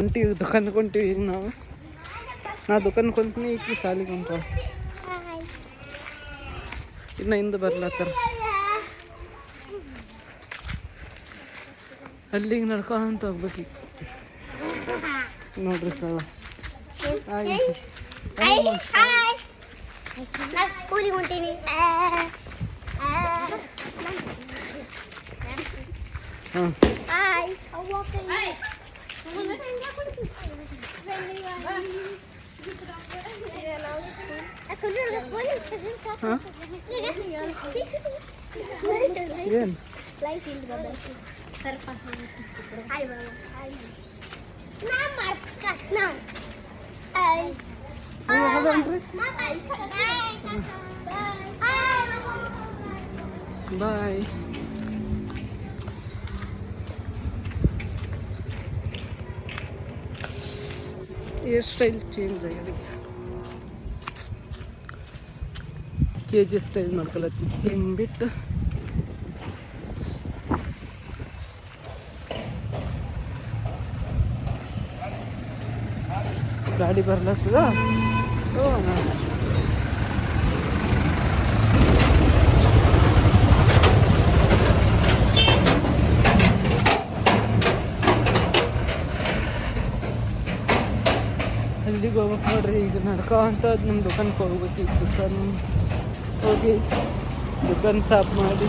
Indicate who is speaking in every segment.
Speaker 1: ಹೊಂಟಿವಿ ದುಕಾನ್ಗೆ ಹೊಂಟಿವಿ ಈಗ ನಾವು ನಾ ದುಕಾನ್ಗೆ ಹೊಂತೀನಿ ಈಕಿ ಸಾಲಿಗೆ ಹೊಂಟ ಇನ್ನು ಹಿಂದೆ ಬರ್ಲತ್ತಾರ ಅಲ್ಲಿಗೆ ನಡ್ಕೊಂತ ಹೋಗ್ಬೇಕು ಈಗ ನೋಡ್ರಿ ಕಳ್ಳ
Speaker 2: ನಾ ಸ್ಕೂಲಿಗೆ ಹೊಂಟೀನಿ
Speaker 1: ಹಾಂ
Speaker 2: ಹಾಯ್
Speaker 1: ಏನು
Speaker 2: ಲೈಟ್ ಇಲ್ಲ ಹಾಯ್ ಹಾಯ್ ನಾ ಮಾಡ್ಕ ನಾ ಹಾಯ್
Speaker 1: ಅದನ್ರಿ ಬಾಯ್ ಹೇರ್ ಸ್ಟೈಲ್ ಚೇಂಜ್ ಆಗ್ಯದ ಕೆ ಜಿ ಎಫ್ ಸ್ಟೈಲ್ ಮಾಡ್ಕೊಳತ್ತೀನಿ. ಹಿಂಗೆ ಬಿಟ್ಟು ಗಾಡಿ ಬರ್ಲತ್ತದ? ಅಲ್ಲಿಗೆ ಹೋಗ್ಬೇಕು ನೋಡ್ರಿ, ಈಗ ನಡ್ಕೊಂತ ನಮ್ಮ ದುಕಾನ್ಗೆ ಹೋಗ್ಬೇಕಿತ್ತು. ಸರ್ ಹೋಗಿ ದುಕಾನ್ ಸಾಫ್ ಮಾಡಿ.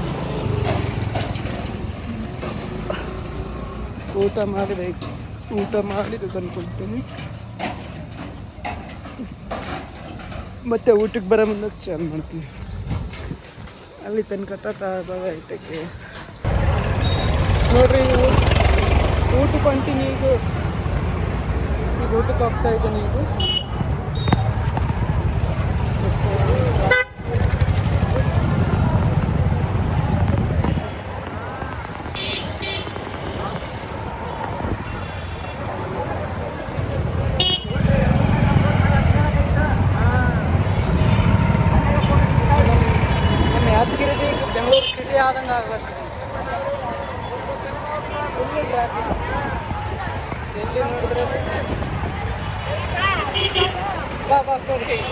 Speaker 1: ಊಟ ಮಾಡಬೇಕು. ಊಟ ಮಾಡಿ ದುಕಾನ್ ಕೊಡ್ತೀನಿ. ಮತ್ತೆ ಊಟಕ್ಕೆ ಬರೋ ಮುಂದೆ ಚಾಲು ಮಾಡ್ತೀನಿ. ಅಲ್ಲಿ ತನಕ ಟಾಟಾದಾಗ ಐಟಕ್ಕೆ ನೋಡ್ರಿ ಊಟಕ್ಕೆ ಹೊಂಟೀನಿ ಈಗ. ಈಗ ಊಟಕ್ಕೆ ಹೋಗ್ತಾ ಇದ್ದೀನಿ ಈಗ.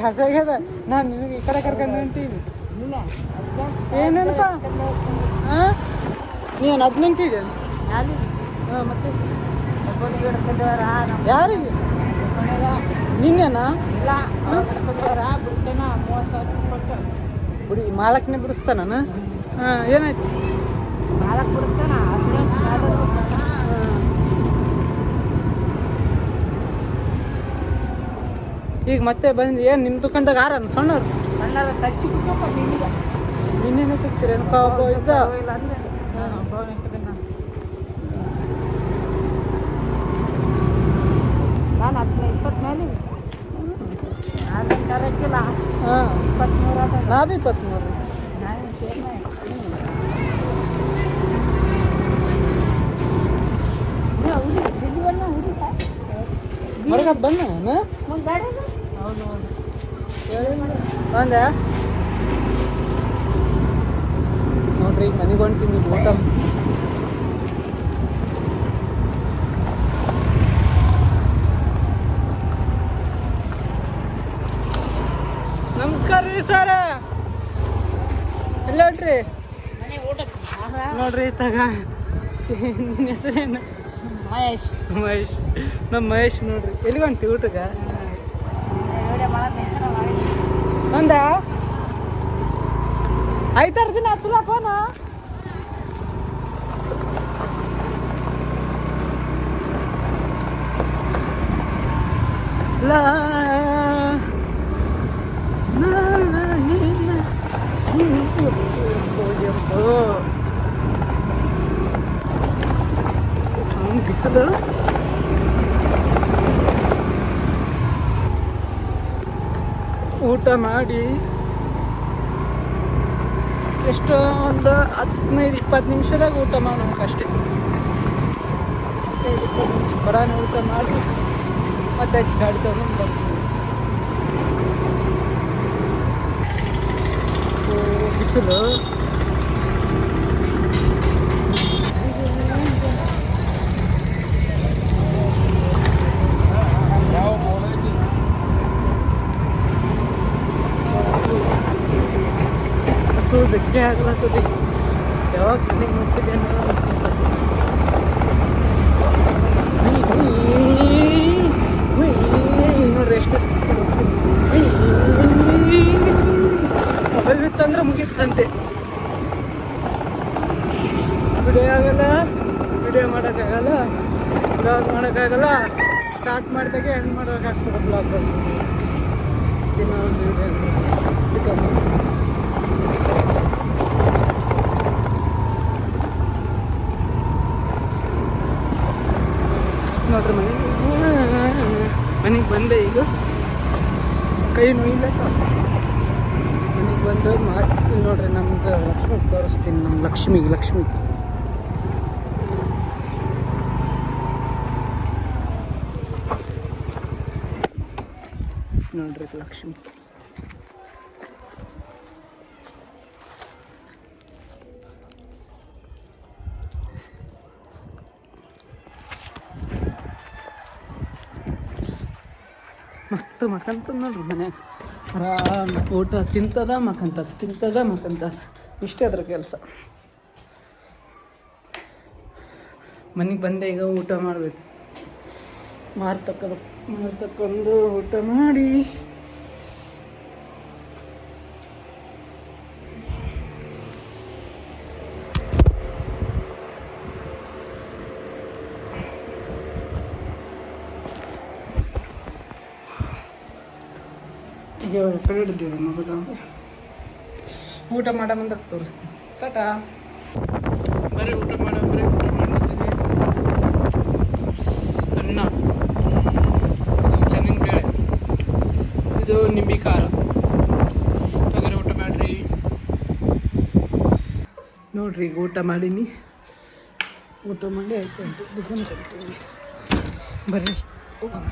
Speaker 1: ದ್ಯಾಸ ಆಗ್ಯದ? ನಾನು ನಿನಗೆ ಈ ಕಡೆ ಕರ್ಕೊಂಡು ನಿಂತೀನಿ ಏನೇನಪ್ಪ ಹಾಂ ನೀನು ನಿಂತಿದ್ದೆ ಹಾಂ ಮತ್ತೆ? ಯಾರಿಗೆ? ನಿನ್ನೆನಾ? ಬಿಡಿ ಮಾಲಕ್ನೇ ಬಿಡಿಸ್ತಾನ ಹಾಂ ಏನಾಯ್ತು?
Speaker 3: ಮಾಲಕ್ ಬಿಡಿಸ್ತಾನ
Speaker 1: ಈಗ ಮತ್ತೆ ಬಂದು ಏನು ನಿಮ್ಮ ದುಕಾನ್ದಾಗ ಆರ ಸಣ್ಣ
Speaker 3: ಸಣ್ಣ ತಗ್ಸಿ ಬಿಟ್ಟಪ್ಪ
Speaker 1: ತಗ್ಸಿರಿ ಏನು ಒಬ್ಬ ಇದ್ದ?
Speaker 3: ನಾನು ಹದಿನೈದು ಇಪ್ಪತ್ತು ಮೇಲೆ ನಾನು ಕರೆಕ್ಟಿಲ್ಲ
Speaker 1: ಹಾಂ.
Speaker 3: ಇಪ್ಪತ್ತ್ಮೂರು
Speaker 1: ನಾ ಬಿ ಇಪ್ಪತ್ತ್ಮೂರು.
Speaker 3: ನಾನು ಸೇರ್ನ ಹುಡುಗ ಜಿಲ್ಲೆವನ್ನ ಹುಡುಗ
Speaker 1: ಹೊರಗೆ ಬಂದ ನಾನು
Speaker 3: ಒಂದು
Speaker 1: ಬಂದೆ. ನೋಡ್ರಿ ನನಗೆ ಊಟ. ನಮಸ್ಕಾರ ರೀ ಸರ್. ಹೊಂಟ್ರಿ?
Speaker 3: ಆಹಾ.
Speaker 1: ನೋಡ್ರಿ ತಗ. ಹೆಸರೇನು?
Speaker 3: ಮಹೇಶ್.
Speaker 1: ಮಹೇಶ್. ನಮ್ಮ ಮಹೇಶ್ ನೋಡ್ರಿ. ಎಲ್ಲಿ ಹೊಂಟಿ ಊಟಕ್ಕೆ?
Speaker 3: ವಿಡಿಯೋ ಮಾಡಕ್ಕೆ ಮಾಡಿ
Speaker 1: ಒಂದ ಐತಾರ ದಿನ ಹಚ್ಚಲ ಫೋನ ಲಾ ನಾ ನಾ ನಿನ್ನ ಸಿಂಪು ಬಿಸಿಲು ಊಟ ಮಾಡಿ ಎಷ್ಟೋ ಒಂದು ಹದಿನೈದು, ಇಪ್ಪತ್ತು ನಿಮಿಷದಾಗ ಊಟ ಮಾಡ್ಬೇಕು ಅಷ್ಟೇ ಹದಿನೈದು, ಇಪ್ಪತ್ತು ನಿಮಿಷ ಬರಾನ ಊಟ ಮಾಡಿ ಮತ್ತೆ ಗಾಡಿ ತಗೊಂಡು ಬರ್ತೀವಿ ಬಿಸಿಲು. ಆಗ್ಲತ್ತದ ಯಾವಾಗ ಮನೆಗೆ ಮುಟ್ಟಿದೆ ಅನ್ನೋ ನೋಡ್ರಿ ಎಷ್ಟು ಮೊಬೈಲ್ ಬಿತ್ತಂದ್ರೆ ಮುಗೀತು ಸಂತೆ ವಿಡಿಯೋ ಆಗಲ್ಲ ವಿಡಿಯೋ ಮಾಡೋಕ್ಕಾಗಲ್ಲ ಬ್ಲಾಗ್ ಮಾಡೋಕ್ಕಾಗಲ್ಲ ಸ್ಟಾರ್ಟ್ ಮಾಡಿದಾಗೆ ಎಂಡ್ ಮಾಡೋಕ್ಕಾಗ್ತದೆ ಬ್ಲಾಗ್ ದಿನ ಒಂದು ವಿಡಿಯೋ ನೋಡ್ರಿ ಮನೆಗೆ ಮನೆಗೆ ಬಂದೆ ಈಗ. ಕೈ ನೋಯಿಲ್ಲ ಮನೆಗೆ ಬಂದು ಮಾತು ನೋಡ್ರಿ ನಮ್ದು ಲಕ್ಷ್ಮಿ ತೋರಿಸ್ತೀನಿ ನಮ್ಮ ಲಕ್ಷ್ಮಿಗೆ ಲಕ್ಷ್ಮಿ ನೋಡ್ರಿ ಲಕ್ಷ್ಮಿ. ಮಸ್ತ್ ಮಕ್ಕಂತ ನೋಡ್ರಿ ಮನ್ಯಾಗ ಆರಾಮ್ ಊಟ ತಿಂತದ ಮಕ್ಕಂತದ ತಿಂತದ ಮಕ್ಕಂತದ ಇಷ್ಟೇ ಅದ್ರ ಕೆಲಸ. ಮನೆಗೆ ಬಂದೆ ಈಗ ಊಟ ಮಾಡಬೇಕು. ಮಾರ್ತಕ್ಕ ಮಾರ್ತಕ್ಕೊಂದು ಊಟ ಮಾಡಿ. ಈಗ ಕಡೆ ಹಿಡಿದೀವಿ ಮಗಳು ಊಟ ತೋರಿಸ್ತೀನಿ. ಟಾಟಾ. ಬರೀ ಊಟ ಮಾಡೋ ಬರೀ ಊಟ ಮಾಡ್ತೀವಿ ಅನ್ನ. ಚೆನ್ನಾಗಿ ಬೇಳೆ. ಇದು ನಿಂಬೆ ಖಾರ. ಹಾಗಾದ್ರೆ ಊಟ ಮಾಡ್ರಿ. ನೋಡ್ರಿ ಈಗ ಊಟ ಮಾಡೀನಿ. ಊಟ ಮಾಡಿ ಆಯ್ತು. ದುಕಾನ್ ಬರ್ರಿ. ಹೋಗೋಣ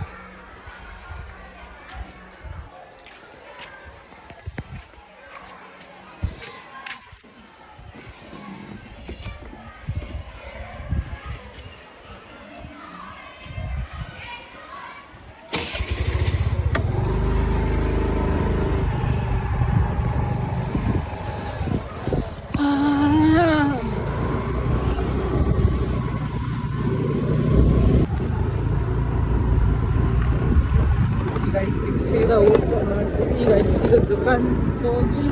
Speaker 1: ಈಗ ಈಗ ಸೀದಾ ಊಟ ಮಾಡ್ತೀವಿ ಈಗ ಇಲ್ಲಿ ಸೀದಾ ದುಕಾನ್ ಹೋಗಿ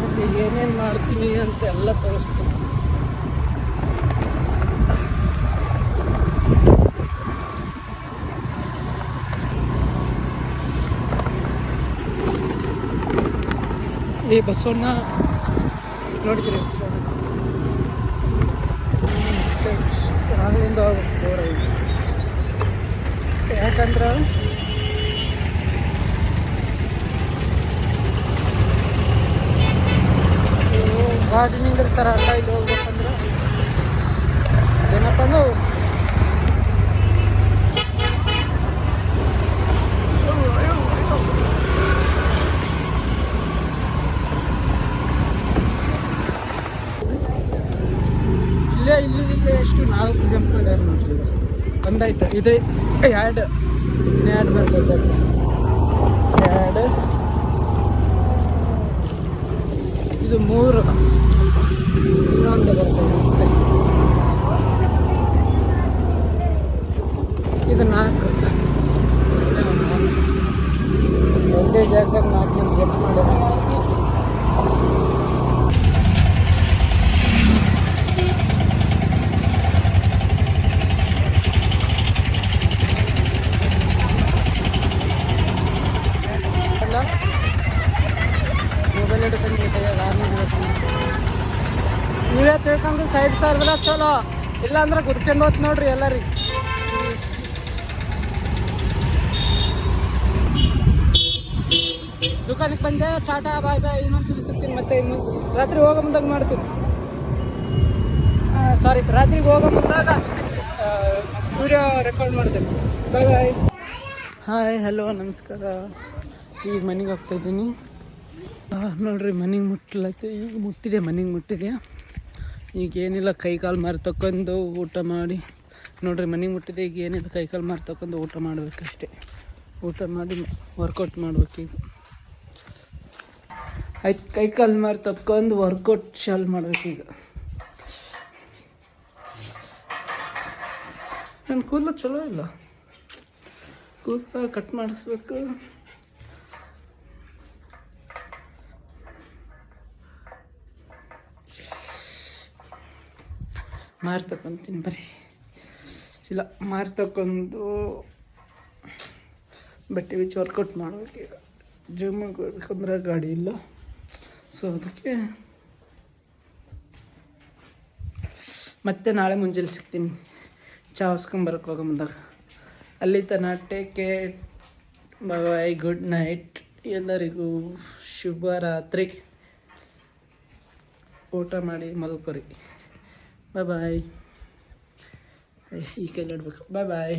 Speaker 1: ಮತ್ತೆ ಏನೇನು ಮಾಡ್ತೀವಿ ಅಂತ ಎಲ್ಲ ತೋರಿಸ್ತೀನಿ. ಈ ಬಸವಣ್ಣ ನೋಡಿದ್ರಿ ಬಸವಣ್ಣ? ಆಗಿಂದ ದೂರ ಇದೆ ಯಾಕಂದ್ರೆ ಗಾಡಿ ನಿಂದ್ರಿ ಸರ್ ಅಲ್ಲ ಇಲ್ಲಿ ಹೋಗ್ಬೇಕಂದ್ರೆ ಏನಪ್ಪ ಅಂದ್ರೆ ഇത് ആയിട്ട് പിന്നെ ആയിട്ട് ಸೈಡ್ ಸರ್ದ್ರ ಚಲೋ. ಇಲ್ಲಾಂದ್ರೆ ಗುರ್ಕೊಂಡು ಹೋತ್ ನೋಡ್ರಿ ಎಲ್ಲರಿಗೆ ದುಕಾನಕ್ಕೆ ಬಂದೆ, ಟಾಟಾ, ಬಾಯ್ ಬಾಯ್ ಇನ್ನೊಂದ್ಸಲಿ ಸಿಗ್ತೀನಿ ಮತ್ತೆ ಇನ್ನು ರಾತ್ರಿ ಹೋಗೋ ಮುಂದಾಗ ಮಾಡ್ತೀನಿ. ಸಾರಿ ರಾತ್ರಿಗೆ ಹೋಗೋ ಮುಂದಾಗ ವಿಡಿಯೋ ರೆಕಾರ್ಡ್ ಮಾಡ್ತೀನಿ. ಬಾಯ್ ಬಾಯ್ ಹಾಯ್ ಹಲೋ ನಮಸ್ಕಾರ. ಈಗ ಮನೆಗೆ ಹೋಗ್ತಾ ಇದ್ದೀನಿ. ನೋಡ್ರಿ, ಮನೆಗೆ ಮುಟ್ಲತ್ತೆ. ಈಗ ಮುಟ್ಟಿದೆ, ಮನೆಗೆ ಮುಟ್ಟಿದೆ. ಈಗ ಏನಿಲ್ಲ ಕೈ ಕಾಲು ಮಾರಿ ತಕೊಂಡು ಊಟ ಮಾಡಿ. ನೋಡ್ರಿ ಮನೆಗೆ ಮುಟ್ಟಿದೆ ಈಗ ಏನಿಲ್ಲ ಕೈ ಕಾಲು ಮಾರಿ ತಕೊಂಡು ಊಟ ಮಾಡಬೇಕಷ್ಟೇ. ಊಟ ಮಾಡಿ ವರ್ಕೌಟ್ ಮಾಡ್ಬೇಕೀಗ ಆಯ್ತು ಕೈ ಕಾಲು ಮಾರಿ ತಕ್ಕೊಂಡು ವರ್ಕೌಟ್ ಚಾಲು ಮಾಡ್ಬೇಕೀಗ ನನ್ನ ಕೂದಲು ಚಲೋ ಇಲ್ಲ. ಕೂದಲು ಕಟ್ ಮಾಡಿಸ್ಬೇಕು. ಮಾರಿ ತಕೊಂತೀನಿ ಬರ್ರಿ. ಇಲ್ಲ ಮಾರು ತಕೊಂಡು ಬಟ್ಟೆ ಬಿಚ್ಚಿ ವರ್ಕೌಟ್ ಮಾಡಬೇಕು ಜಿಮ್ಮಿಗೆ ಹೋಗ್ಬೇಕಂದ್ರೆ ಗಾಡಿ ಇಲ್ಲ. ಸೊ ಅದಕ್ಕೆ ಮತ್ತೆ ನಾಳೆ ಮುಂಜಾನೆ ಸಿಗ್ತೀನಿ. ಚಾ ಹೊಸ್ಕೊಂಬರಕ್ಕೆ ಹೋಗೋ ಮುಂದಾಗ. ಅಲ್ಲಿ ತನ ಟೇಕ್, ಬಾಯ್, ಗುಡ್ ನೈಟ್, ಎಲ್ಲರಿಗೂ ಶುಭರಾತ್ರಿ ಊಟ ಮಾಡಿ ಮಲ್ಕೊರಿ. ಬಾಯ್ ಬಾಯ್ ಈ ಕೈಲಿ ಇಡ್ಬೇಕು ಬಾಯ್ ಬಾಯ್